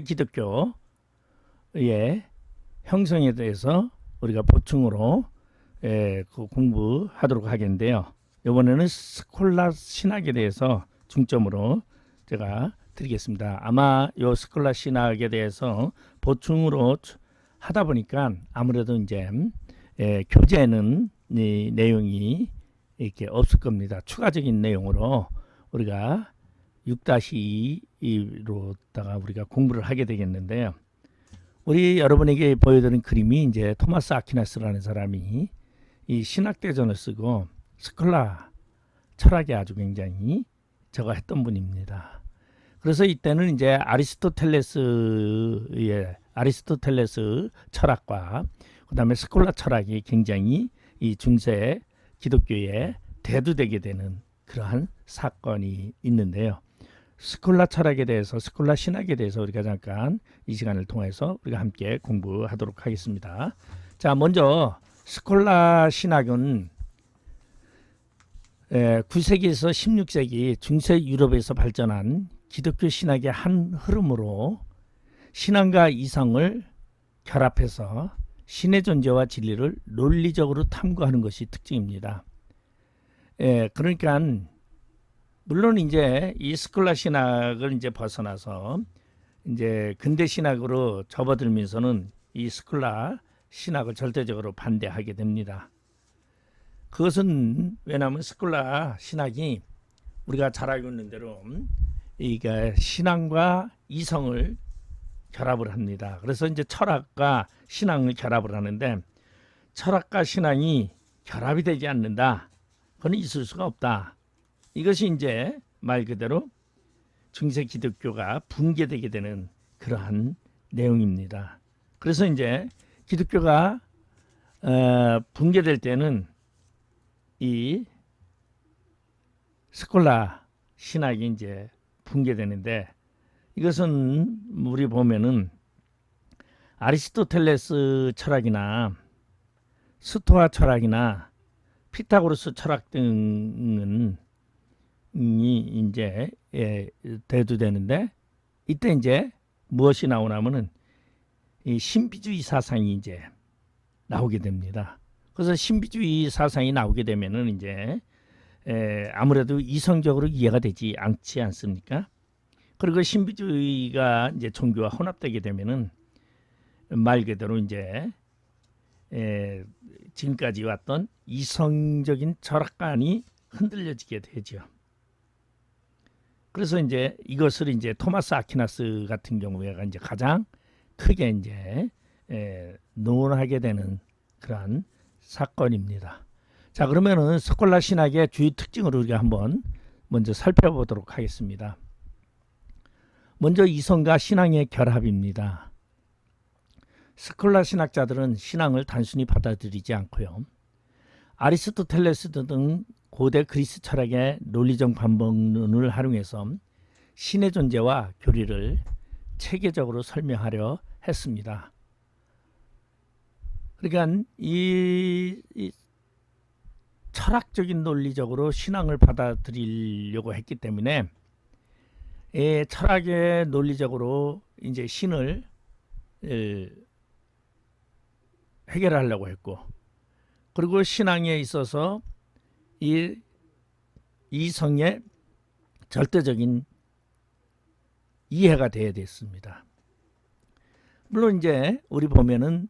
기독교의 형성에 대해서 우리가 보충으로 예, 그 공부하도록 하겠는데요. 이번에는 스콜라 신학에 대해서 중점으로 제가 드리겠습니다. 아마 요 스콜라 신학에 대해서 보충으로 주- 하다 보니까 아무래도 이제 예, 교재에는 이 내용이 이렇게 없을 겁니다. 추가적인 내용으로 우리가 6-2 로다가 우리가 공부를 하게 되겠는데요. 우리 여러분에게 보여드린 그림이 이제 토마스 아퀴나스라는 사람이 이 신학대전을 쓰고 스콜라 철학에 아주 굉장히 저거 했던 분입니다. 그래서 이때는 이제 아리스토텔레스의 아리스토텔레스 철학과 그다음에 스콜라 철학이 굉장히 이 중세 기독교에 대두되게 되는 그러한 사건이 있는데요. 스콜라 철학에 대해서 스콜라 신학에 대해서 우리가 잠깐 이 시간을 통해서 우리가 함께 공부하도록 하겠습니다. 자, 먼저 스콜라 신학은 에, 9세기에서 16세기 중세 유럽에서 발전한 기독교 신학의 한 흐름으로 신앙과 이성을 결합해서 신의 존재와 진리를 논리적으로 탐구하는 것이 특징입니다. 예, 그러니까 물론 이제 이 스콜라 신학을 이제 벗어나서 이제 근대 신학으로 접어들면서는 이 스콜라 신학을 절대적으로 반대하게 됩니다. 그것은 왜냐하면 스콜라 신학이 우리가 잘 알고 있는 대로 이게 신앙과 이성을 결합을 합니다. 그래서 이제 철학과 신앙을 결합을 하는데 철학과 신앙이 결합이 되지 않는다. 그건 있을 수가 없다. 이것이 이제 말 그대로 중세 기독교가 붕괴되게 되는 그러한 내용입니다. 그래서 이제 기독교가 어, 붕괴될 때는 이 스콜라 신학이 이제 붕괴되는데 이것은 우리 보면은 아리스토텔레스 철학이나 스토아 철학이나 피타고라스 철학 등은 이 이제 예, 대두되는데 이때 이제 무엇이 나오냐면은 이 신비주의 사상이 이제 나오게 됩니다. 그래서 신비주의 사상이 나오게 되면은 이제 에, 아무래도 이성적으로 이해가 되지 않지 않습니까? 그리고 신비주의가 이제 종교와 혼합되게 되면은 말 그대로 이제 에, 지금까지 왔던 이성적인 철학관이 흔들려지게 되죠. 그래서 이제 이것을 이제 토마스 아퀴나스 같은 경우에가 이제 가장 크게 이제 에, 논하게 되는 그러한 사건입니다. 자 그러면은 스콜라 신학의 주요 특징을 우리가 한번 먼저 살펴보도록 하겠습니다. 먼저 이성과 신앙의 결합입니다. 스콜라 신학자들은 신앙을 단순히 받아들이지 않고요. 아리스토텔레스 등 고대 그리스 철학의 논리적 반복론을 활용해서 신의 존재와 교리를 체계적으로 설명하려 했습니다. 그러니까 이, 이 철학적인 논리적으로 신앙을 받아들이려고 했기 때문에 예, 철학의 논리적으로 이제 신을 예, 해결하려고 했고 그리고 신앙에 있어서 이 이성의 절대적인 이해가 돼야 됐습니다. 물론 이제 우리 보면은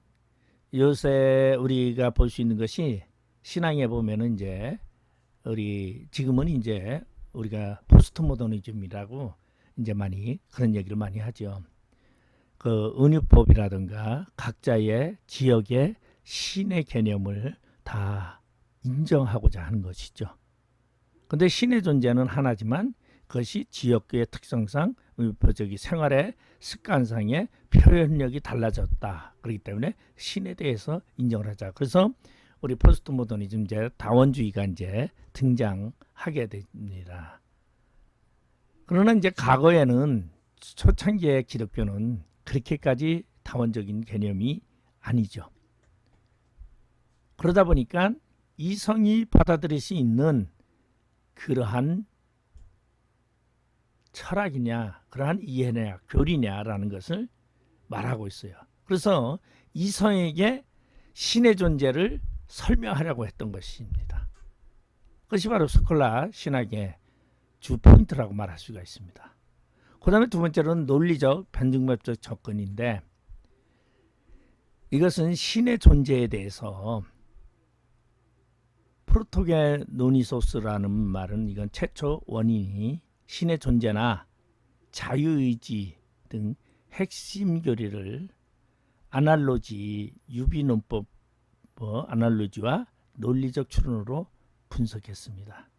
요새 우리가 볼 수 있는 것이 신앙에 보면은 이제 우리 지금은 이제 우리가 포스트 모더니즘이라고 이제 많이 그런 얘기를 많이 하죠. 그 은유법이라든가 각자의 지역의 신의 개념을 다 인정하고자 하는 것이죠. 근데 신의 존재는 하나지만 그것이 지역의 특성상 저기 생활의 습관상의 표현력이 달라졌다. 그렇기 때문에 신에 대해서 인정을 하자. 그래서 우리 포스트 모더니즘 이제 다원주의가 이제 등장하게 됩니다. 그러나 이제 과거에는 초창기의 기독교는 그렇게까지 다원적인 개념이 아니죠. 그러다 보니까 이성이 받아들일 수 있는 그러한 철학이냐 그러한 이해냐 교리냐라는 것을 말하고 있어요. 그래서 이성에게 신의 존재를 설명하려고 했던 것입니다. 그것이 바로 스콜라 신학의 주 포인트라고 말할 수가 있습니다. 그 다음에 두 번째로는 논리적 변증법적 접근인데 이것은 신의 존재에 대해서 프로토게 노니소스라는 말은 이건 최초 원인이 신의 존재나 자유의지 등 핵심 교리를 아날로지 유비논법 뭐 아날로지와 논리적 추론으로 분석했습니다.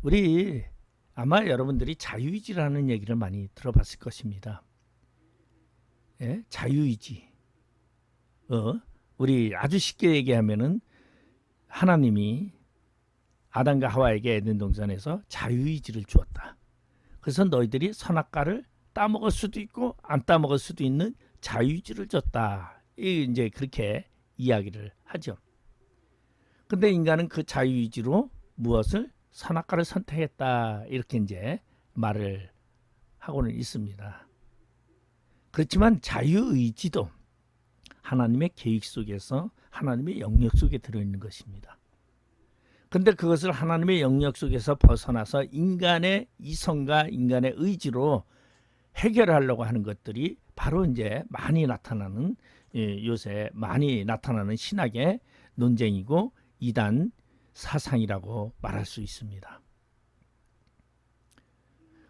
우리 아마 여러분들이 자유의지라는 얘기를 많이 들어봤을 것입니다. 예? 자유의지. 어? 우리 아주 쉽게 얘기하면은 하나님이 아담과 하와에게 에덴 동산에서 자유의지를 주었다. 그래서 너희들이 선악과를 따먹을 수도 있고 안 따먹을 수도 있는 자유의지를 줬다. 이 이제 그렇게 이야기를 하죠. 근데 인간은 그 자유의지로 무엇을 선악과를 선택했다. 이렇게 이제 말을 하고는 있습니다. 그렇지만 자유의지도 하나님의 계획 속에서 하나님의 영역 속에 들어있는 것입니다. 근데 그것을 하나님의 영역 속에서 벗어나서 인간의 이성과 인간의 의지로 해결하려고 하는 것들이 바로 이제 많이 나타나는 예, 요새 많이 나타나는 신학의 논쟁이고 이단 사상이라고 말할 수 있습니다.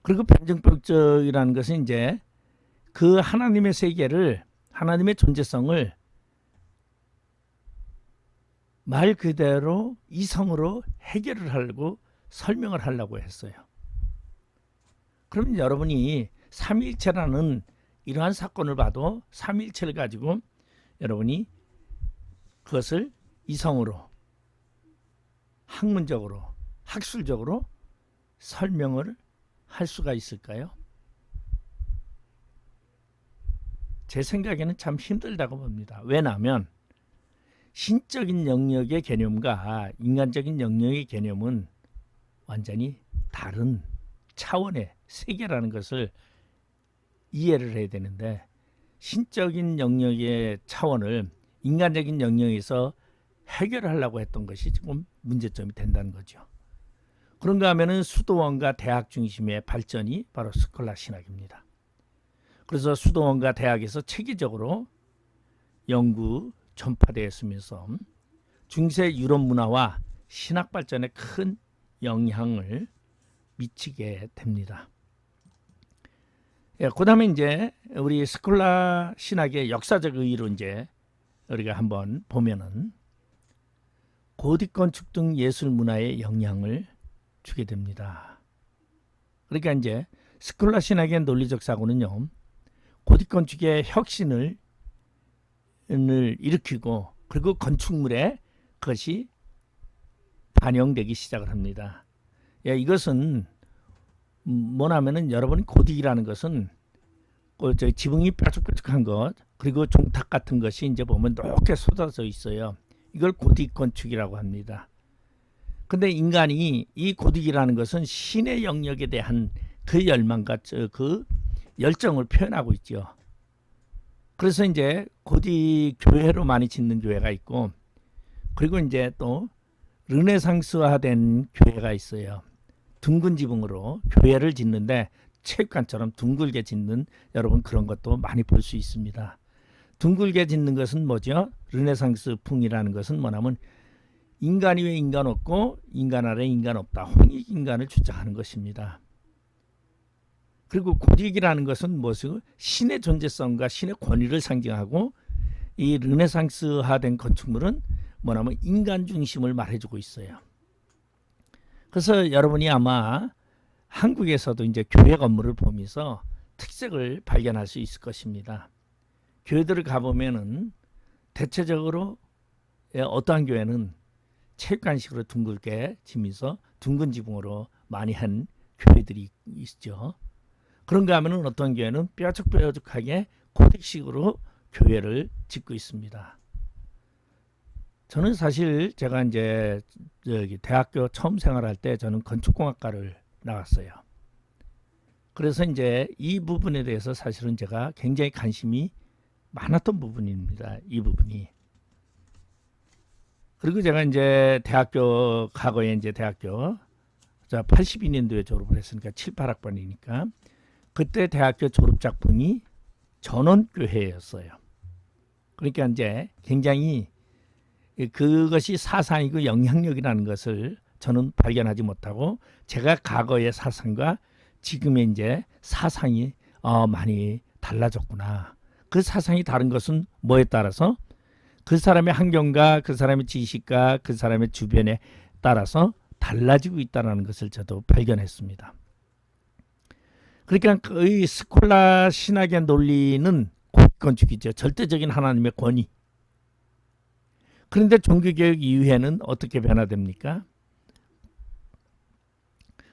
그리고 변증법적이라는 것은 이제 그 하나님의 세계를 하나님의 존재성을 말 그대로 이성으로 해결을 하려고 설명을 하려고 했어요. 그러면 여러분이 삼일체라는 이러한 사건을 봐도 삼일체를 가지고 여러분이 그것을 이성으로 학문적으로 학술적으로 설명을 할 수가 있을까요? 제 생각에는 참 힘들다고 봅니다. 왜냐하면 신적인 영역의 개념과 인간적인 영역의 개념은 완전히 다른 차원의 세계라는 것을 이해를 해야 되는데 신적인 영역의 차원을 인간적인 영역에서 해결하려고 했던 것이 조금 문제점이 된다는 거죠. 그런가 하면은 수도원과 대학 중심의 발전이 바로 스콜라 신학입니다. 그래서 수도원과 대학에서 체계적으로 연구 전파되었으면서 중세 유럽 문화와 신학 발전에 큰 영향을 미치게 됩니다. 예, 그 다음에 이제 우리 스콜라 신학의 역사적 의의로 이제 우리가 한번 보면은 고딕 건축 등 예술 문화에 영향을 주게 됩니다. 그러니까 이제 스콜라 신학의 논리적 사고는요. 고딕 건축의 혁신을 일으키고 그리고 건축물에 그것이 반영되기 시작을 합니다. 예, 이것은 뭐냐면은 여러분이 고딕이라는 것은 그저 지붕이 뾰족뾰족한 것 그리고 종탁 같은 것이 이제 보면 높게 쏟아져 있어요. 이걸 고딕 건축이라고 합니다. 근데 인간이 이 고딕이라는 것은 신의 영역에 대한 그 열망과 그 열정을 표현하고 있죠. 그래서 이제 고딕 교회로 많이 짓는 교회가 있고 그리고 이제 또 르네상스화된 교회가 있어요. 둥근 지붕으로 교회를 짓는데 체육관처럼 둥글게 짓는 여러분 그런 것도 많이 볼 수 있습니다. 둥글게 짓는 것은 뭐죠? 르네상스 풍이라는 것은 뭐냐면 인간이 왜 인간 없고 인간 아래 인간 없다. 홍익 인간을 주장하는 것입니다. 그리고 고딕이라는 것은 무엇이고 신의 존재성과 신의 권위를 상징하고 이 르네상스화된 건축물은 뭐냐면 인간 중심을 말해주고 있어요. 그래서 여러분이 아마 한국에서도 이제 교회 건물을 보면서 특색을 발견할 수 있을 것입니다. 교회들을 가보면은 대체적으로 예, 어떠한 교회는 체육관식으로 둥글게 지면서 둥근 지붕으로 많이 한 교회들이 있죠. 그런가 하면은 어떤 교회는 뾰족뾰족하게 고딕식으로 교회를 짓고 있습니다. 저는 사실 제가 이제 저기 대학교 처음 생활할 때 저는 건축공학과를 나왔어요. 그래서 이제 이 부분에 대해서 사실은 제가 굉장히 관심이 많았던 부분입니다. 이 부분이. 그리고 제가 이제 대학교 과거에 이제 대학교 자 82년도에 졸업을 했으니까 7, 8학번이니까 그때 대학교 졸업 작품이 전원교회였어요. 그러니까 이제 굉장히 그것이 사상이고 영향력이라는 것을 저는 발견하지 못하고 제가 과거의 사상과 지금의 이제 사상이 어, 많이 달라졌구나. 그 사상이 다른 것은 뭐에 따라서 그 사람의 환경과 그 사람의 지식과 그 사람의 주변에 따라서 달라지고 있다는 것을 저도 발견했습니다. 그러니까 그 스콜라 신학의 논리는 권축이죠. 절대적인 하나님의 권위. 그런데 종교개혁 이후에는 어떻게 변화됩니까?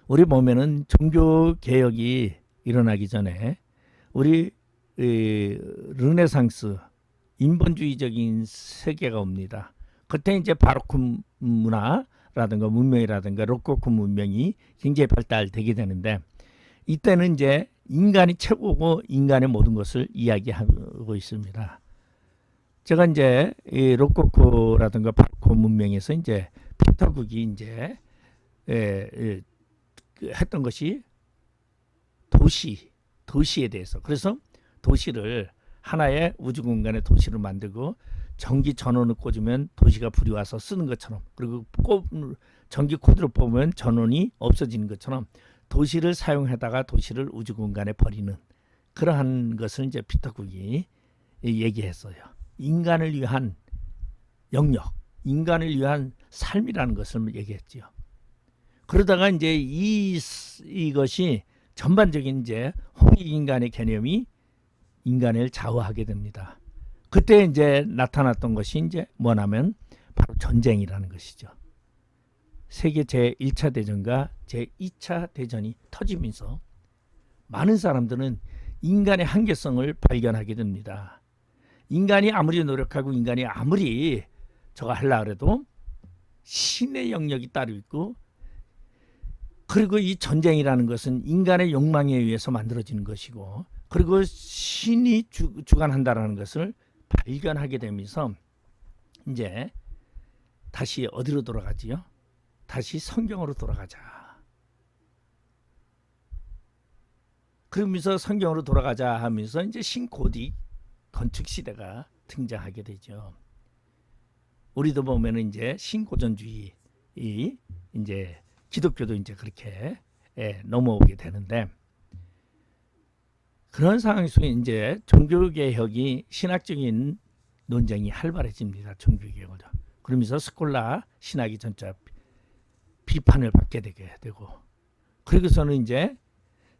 우리 보면은 종교개혁이 일어나기 전에 우리 이, 르네상스 인본주의적인 세계가 옵니다. 그때 이제 바로크 문화라든가 문명이라든가 로코코 문명이 굉장히 발달되게 되는데 이때는 이제 인간이 최고고 인간의 모든 것을 이야기하고 있습니다. 제가 이제 이 로코코라든가 바로코 문명에서 이제 피터국이 이제 에, 에, 그 했던 것이 도시 도시에 대해서 그래서 도시를 하나의 우주 공간의 도시를 만들고 전기 전원을 꽂으면 도시가 불이 와서 쓰는 것처럼 그리고 꼽, 전기 코드를 뽑으면 전원이 없어지는 것처럼 도시를 사용하다가 도시를 우주 공간에 버리는 그러한 것을 이제 피터국이 얘기했어요. 인간을 위한 영역, 인간을 위한 삶이라는 것을 얘기했지요. 그러다가 이제 이 이것이 전반적인 이제 홍익 인간의 개념이 인간을 좌우하게 됩니다. 그때 이제 나타났던 것이 이제 뭐냐면 바로 전쟁이라는 것이죠. 세계 제1차 대전과 제2차 대전이 터지면서 많은 사람들은 인간의 한계성을 발견하게 됩니다. 인간이 아무리 노력하고 인간이 아무리 저거 하려 그래도 신의 영역이 따로 있고 그리고 이 전쟁이라는 것은 인간의 욕망에 의해서 만들어지는 것이고 그리고 신이 주, 주관한다라는 것을 발견하게 되면서 이제 다시 어디로 돌아가지요? 다시 성경으로 돌아가자. 그러면서 성경으로 돌아가자 하면서 이제 신고딕 건축 시대가 등장하게 되죠. 우리도 보면은 이제 신고전주의 이 이제 기독교도 이제 그렇게 예, 넘어오게 되는데 그런 상황 속에 이제 종교개혁이 신학적인 논쟁이 활발해집니다. 종교개혁을. 그러면서 스콜라 신학이 전자 비판을 받게 되게 되고 그러고서는 이제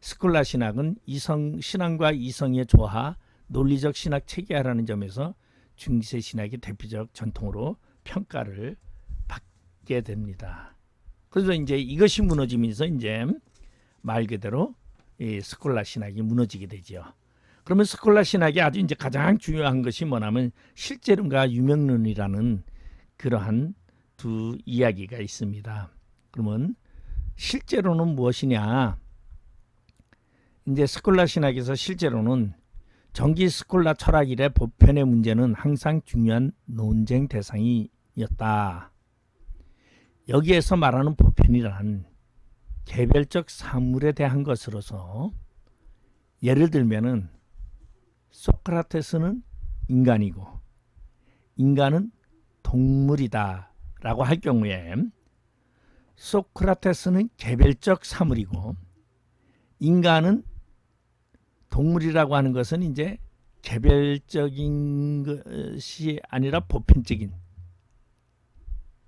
스콜라 신학은 이성 신앙과 이성의 조화, 논리적 신학 체계화라는 점에서 중세 신학의 대표적 전통으로 평가를 받게 됩니다. 그래서 이제 이것이 무너지면서 이제 말 그대로 이 스콜라 신학이 무너지게 되죠. 그러면 스콜라 신학이 아주 이제 가장 중요한 것이 뭐냐면 실제론과 유명론이라는 그러한 두 이야기가 있습니다. 그러면 실제로는 무엇이냐? 이제 스콜라 신학에서 실제로는 정기 스콜라 철학 이래 보편의 문제는 항상 중요한 논쟁 대상이었다. 여기에서 말하는 보편이란 개별적 사물에 대한 것으로서 예를 들면은 소크라테스는 인간이고 인간은 동물이다라고 할 경우에 소크라테스는 개별적 사물이고 인간은 동물이라고 하는 것은 이제 개별적인 것이 아니라 보편적인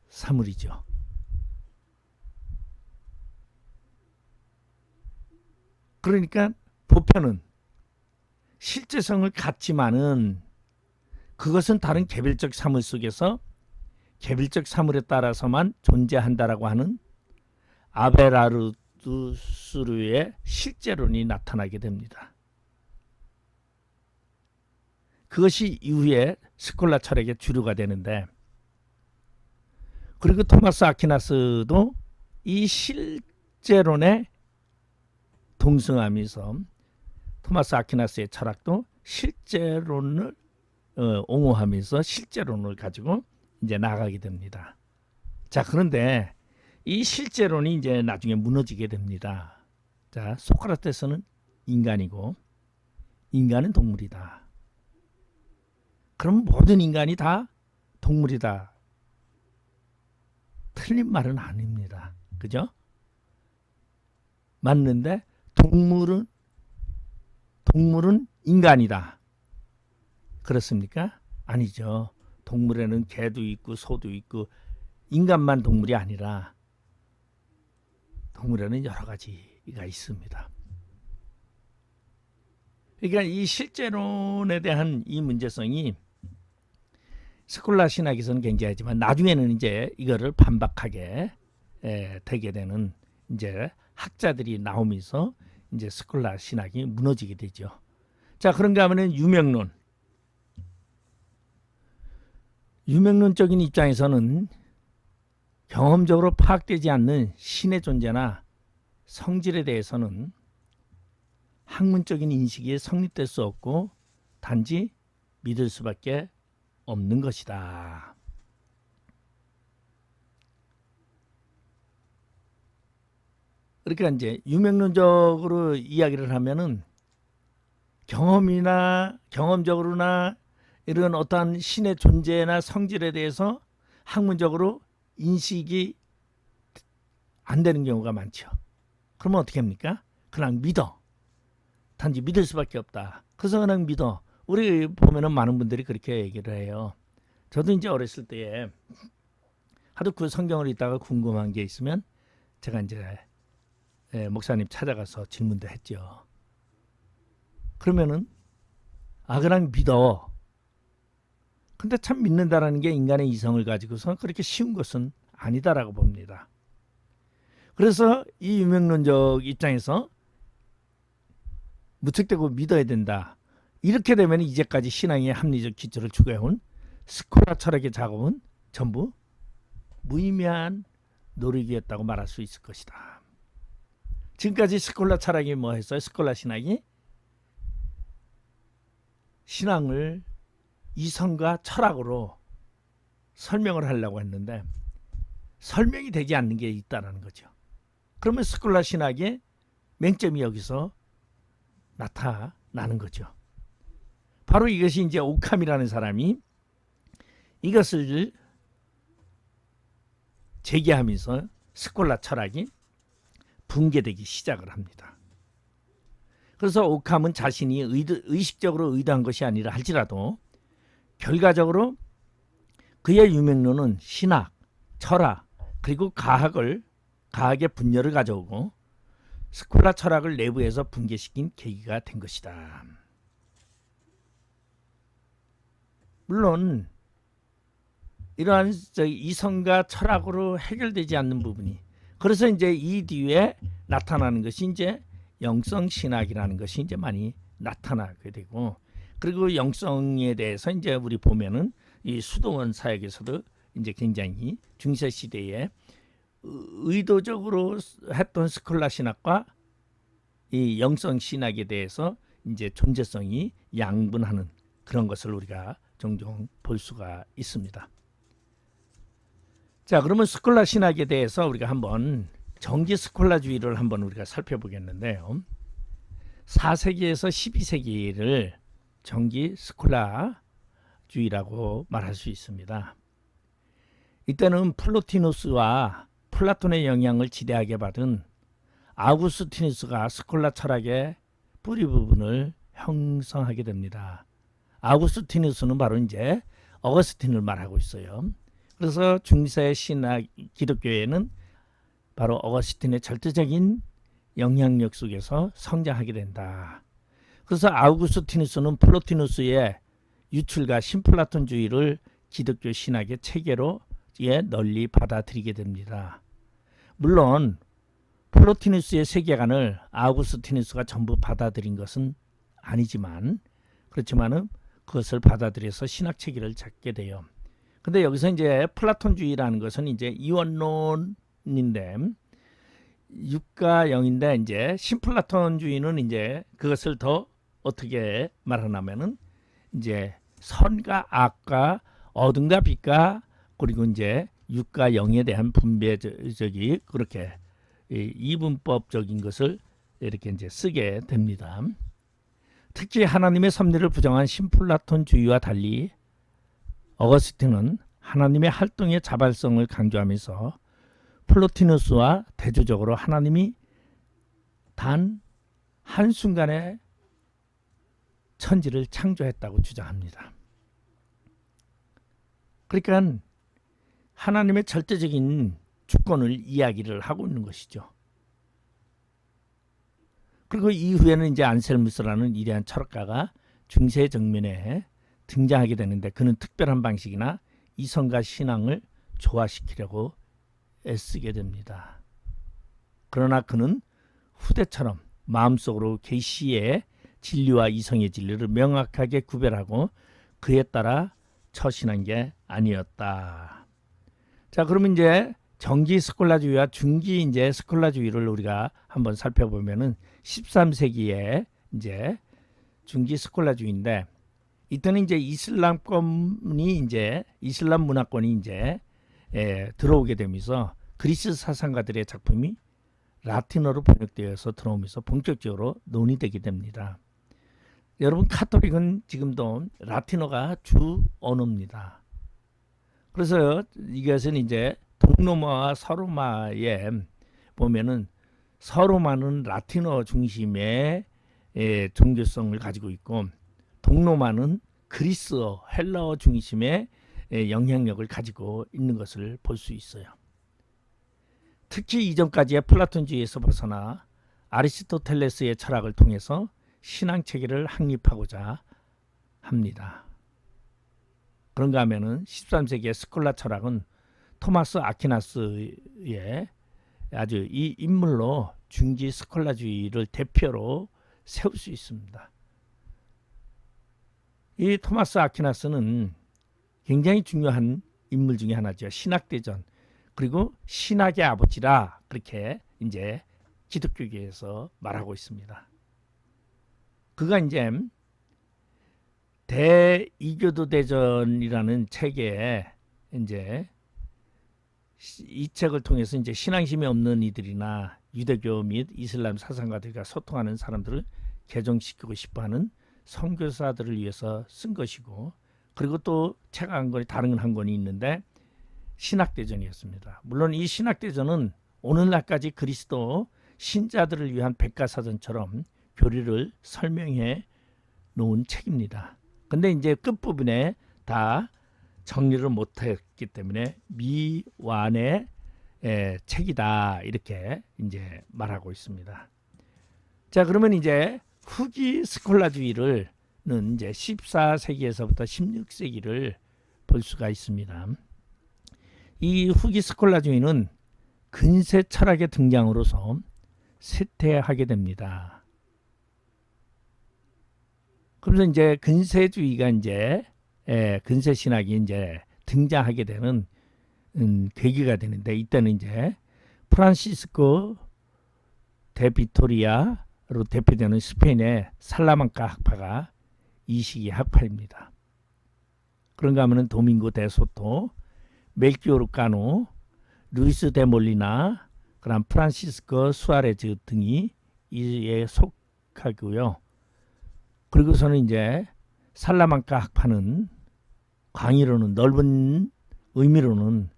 사물이죠. 그러니까 보편은 실제성을 갖지만은 그것은 다른 개별적 사물 속에서 개별적 사물에 따라서만 존재한다라고 하는 아베라르두스르의 실제론이 나타나게 됩니다. 그것이 이후에 스콜라 철학의 주류가 되는데 그리고 토마스 아퀴나스도 이 실제론의 동승하면서 토마스 아퀴나스의 철학도 실제론을 어, 옹호하면서 실제론을 가지고 이제 나가게 됩니다. 자 그런데 이 실제론이 이제 나중에 무너지게 됩니다. 자 소크라테스는 인간이고 인간은 동물이다. 그럼 모든 인간이 다 동물이다. 틀린 말은 아닙니다. 그죠? 맞는데 동물은 동물은 인간이다. 그렇습니까? 아니죠. 동물에는 개도 있고 소도 있고 인간만 동물이 아니라 동물에는 여러 가지가 있습니다. 그러니까 이 실제론에 대한 이 문제성이 스콜라 신학에서는 굉장하지만 나중에는 이제 이거를 반박하게 에, 되게 되는 이제 학자들이 나오면서 이제 스콜라 신학이 무너지게 되죠. 자 그런가 하면은 유명론 유명론적인 입장에서는 경험적으로 파악되지 않는 신의 존재나 성질에 대해서는 학문적인 인식이 성립될 수 없고 단지 믿을 수밖에 없는 것이다. 그러니까 이제 유명론적으로 이야기를 하면은 경험이나 경험적으로나 이런 어떠한 신의 존재나 성질에 대해서 학문적으로 인식이 안 되는 경우가 많죠. 그러면 어떻게 합니까? 그냥 믿어. 단지 믿을 수밖에 없다. 그래서 그냥 믿어. 우리 보면은 많은 분들이 그렇게 얘기를 해요. 저도 이제 어렸을 때에 하도 그 성경을 읽다가 궁금한 게 있으면 제가 이제 예, 목사님 찾아가서 질문도 했죠. 그러면은 아 그냥 믿어. 근데 참 믿는다라는 게 인간의 이성을 가지고서 그렇게 쉬운 것은 아니다라고 봅니다. 그래서 이 유명론적 입장에서 무척대고 믿어야 된다. 이렇게 되면 이제까지 신앙의 합리적 기초를 추구해온 스콜라 철학의 작업은 전부 무의미한 노력이었다고 말할 수 있을 것이다. 지금까지 스콜라 철학이 뭐 했어요? 스콜라 신학이 신앙을 이성과 철학으로 설명을 하려고 했는데 설명이 되지 않는 게 있다는 거죠. 그러면 스콜라 신학의 맹점이 여기서 나타나는 거죠. 바로 이것이 이제 오캄이라는 사람이 이것을 제기하면서 스콜라 철학이 붕괴되기 시작을 합니다. 그래서 오캄은 자신이 의식적으로 의도한 것이 아니라 할지라도 결과적으로 그의 유명론은 신학, 철학, 그리고 가학을 가학의 분열을 가져오고 스콜라 철학을 내부에서 붕괴시킨 계기가 된 것이다. 물론 이러한 이성과 철학으로 해결되지 않는 부분이 그래서 이제 이 뒤에 나타나는 것이 이제 영성 신학이라는 것이 이제 많이 나타나게 되고 그리고 영성에 대해서 이제 우리 보면은 이 수도원 사역에서도 이제 굉장히 중세 시대에 의도적으로 했던 스콜라 신학과 이 영성 신학에 대해서 이제 존재성이 양분하는 그런 것을 우리가 종종 볼 수가 있습니다. 자, 그러면 스콜라 신학에 대해서 우리가 한번 정기 스콜라주의를 한번 우리가 살펴보겠는데요. 4세기에서 12세기를 정기 스콜라주의라고 말할 수 있습니다. 이때는 플로티누스와 플라톤의 영향을 지대하게 받은 아우구스티누스가 스콜라 철학의 뿌리 부분을 형성하게 됩니다. 아우구스티누스는 바로 이제 어거스틴을 말하고 있어요. 그래서 중세 신학 기독교에는 바로 어거스틴의 절대적인 영향력 속에서 성장하게 된다. 그래서 아우구스티누스는 플로티누스의 유출과 신플라톤주의를 기독교 신학의 체계로 예, 널리 받아들이게 됩니다. 물론 플로티누스의 세계관을 아우구스티누스가 전부 받아들인 것은 아니지만 그렇지만은 그것을 받아들여서 신학 체계를 잡게 돼요. 근데 여기서 이제 플라톤주의라는 것은 이제 이원론인데 육과 영인데 이제 심플라톤주의는 이제 그것을 더 어떻게 말하냐면은 이제 선과 악과 어둠과 빛과 그리고 이제 육과 영에 대한 분배적이 그렇게 이 이분법적인 것을 이렇게 이제 쓰게 됩니다. 특히 하나님의 섭리를 부정한 심플라톤주의와 달리 어거스틴은 하나님의 활동의 자발성을 강조하면서 플로티누스와 대조적으로 하나님이 단 한순간에 천지를 창조했다고 주장합니다. 그러니까 하나님의 절대적인 주권을 이야기를 하고 있는 것이죠. 그리고 이후에는 이제 안셀무스라는 위대한 철학가가 중세 정면에 등장하게 되는데 그는 특별한 방식이나 이성과 신앙을 조화시키려고 애쓰게 됩니다. 그러나 그는 후대처럼 마음속으로 계시의 진리와 이성의 진리를 명확하게 구별하고 그에 따라 처신한 게 아니었다. 자, 그러면 이제 정기 스콜라주의와 중기 이제 스콜라주의를 우리가 한번 살펴보면은 13세기에 이제 중기 스콜라주의인데 이때는 이제 이슬람권이 이제 이슬람 문화권이 이제 예, 들어오게 되면서 그리스 사상가들의 작품이 라틴어로 번역되어서 들어오면서 본격적으로 논의되게 됩니다. 여러분 카톨릭은 지금도 라틴어가 주 언어입니다. 그래서 이것은 이제 동로마와 서로마에 보면은 서로마는 라틴어 중심의 예, 종교성을 가지고 있고 동로마는 그리스어 헬라어 중심의 예, 영향력을 가지고 있는 것을 볼 수 있어요. 특히 이전까지의 플라톤주의에서 벗어나 아리스토텔레스의 철학을 통해서 신앙 체계를 확립하고자 합니다. 그런가 하면은 13세기의 스콜라 철학은 토마스 아퀴나스의 아주 이 인물로 중기 스콜라주의를 대표로 세울 수 있습니다. 이 토마스 아퀴나스는 굉장히 중요한 인물 중에 하나죠. 신학대전 그리고 신학의 아버지라 그렇게 이제 기독교계에서 말하고 있습니다. 그가 이제 대이교도 대전이라는 책에 이제 이 책을 통해서 이제 신앙심이 없는 이들이나 유대교 및 이슬람 사상가들과 소통하는 사람들을 개종시키고 싶어하는 선교사들을 위해서 쓴 것이고 그리고 또 책 한 권이 다른 한 권이 있는데 신학대전이었습니다. 물론 이 신학대전은 오늘날까지 그리스도 신자들을 위한 백과사전처럼 교리를 설명해 놓은 책입니다. 근데 이제 끝부분에 다 정리를 못했기 때문에 미완의 에, 책이다 이렇게 이제 말하고 있습니다. 자 그러면 이제 후기 스콜라주의를 는 이제 14세기에서부터 16세기를 볼 수가 있습니다. 이 후기 스콜라주의는 근세 철학의 등장으로서 쇠퇴하게 됩니다. 그래서 이제 근세주의가 이제 예, 근세 신학이 이제 등장하게 되는 음, 계기가 되는데 이때는 이제 프란시스코 데 비토리아로 대표되는 스페인의 살라만카 학파가 이 시기 학파입니다. 그런가 하면은 도밍고 데 소토, 멜키오르 까노, 루이스 데 몰리나, 그다음 프란시스코 수아레즈 등이 이에 속하고요. 그리고서는 이제 살라만카 학파는 광의로는 넓은 의미로는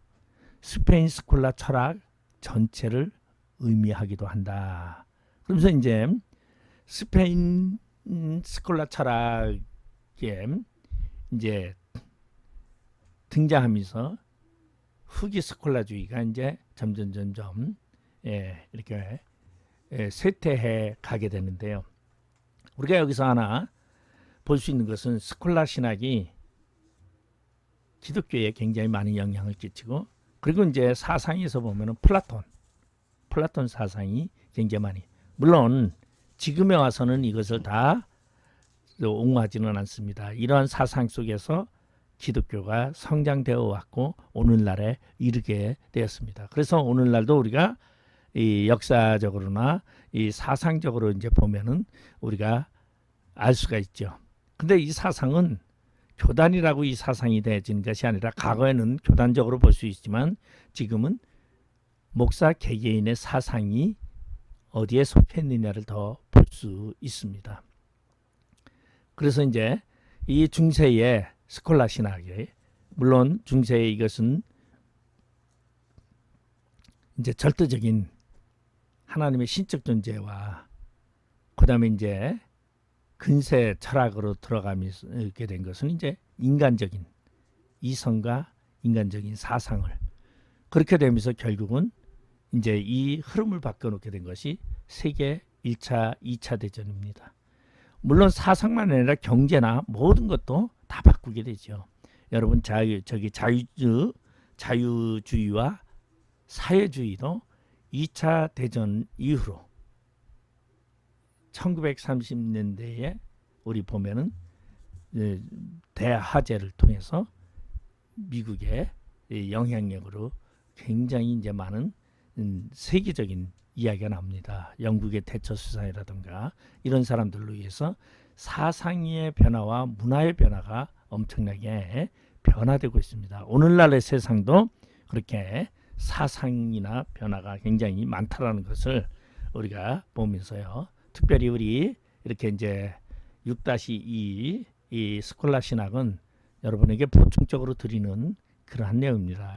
스페인 스콜라 철학 전체를 의미하기도 한다. 그러면서 이제 스페인 스콜라 철학에 이제 등장하면서 후기 스콜라주의가 이제 점점 점점 예, 이렇게 예, 쇠퇴해 가게 되는데요. 우리가 여기서 하나 볼 수 있는 것은 스콜라 신학이 기독교에 굉장히 많은 영향을 끼치고 그리고 이제 사상에서 보면은 플라톤 플라톤 사상이 굉장히 많이 물론 지금에 와서는 이것을 다 옹호하지는 않습니다. 이러한 사상 속에서 기독교가 성장되어 왔고 오늘날에 이르게 되었습니다. 그래서 오늘날도 우리가 이 역사적으로나 이 사상적으로 이제 보면은 우리가 알 수가 있죠. 근데 이 사상은 교단이라고 이 사상이 되어진 것이 아니라 과거에는 교단적으로 볼 수 있지만 지금은 목사 개개인의 사상이 어디에 속해 있느냐를 더 볼 수 있습니다. 그래서 이제 이 중세의 스콜라 신학이 물론 중세의 이것은 이제 절대적인 하나님의 신적 존재와 그다음에 이제 근세 철학으로 들어가게 된 것은 이제 인간적인 이성과 인간적인 사상을 그렇게 되면서 결국은 이제 이 흐름을 바꿔놓게 된 것이 세계 1차, 2차 대전입니다. 물론 사상만 아니라 경제나 모든 것도 다 바꾸게 되죠. 여러분 자유 저기 자유주 자유주의와 사회주의도 2차 대전 이후로 1930년대에 우리 보면은 예, 대화제를 통해서 미국의 이 영향력으로 굉장히 이제 많은 음, 세계적인 이야기가 나옵니다. 영국의 대처 수사이라든가 이런 사람들로 의해서 사상의 변화와 문화의 변화가 엄청나게 변화되고 있습니다. 오늘날의 세상도 그렇게 사상이나 변화가 굉장히 많다라는 것을 우리가 보면서요. 특별히 우리 이렇게 이제 6-2 이 스콜라 신학은 여러분에게 보충적으로 드리는 그러한 내용입니다.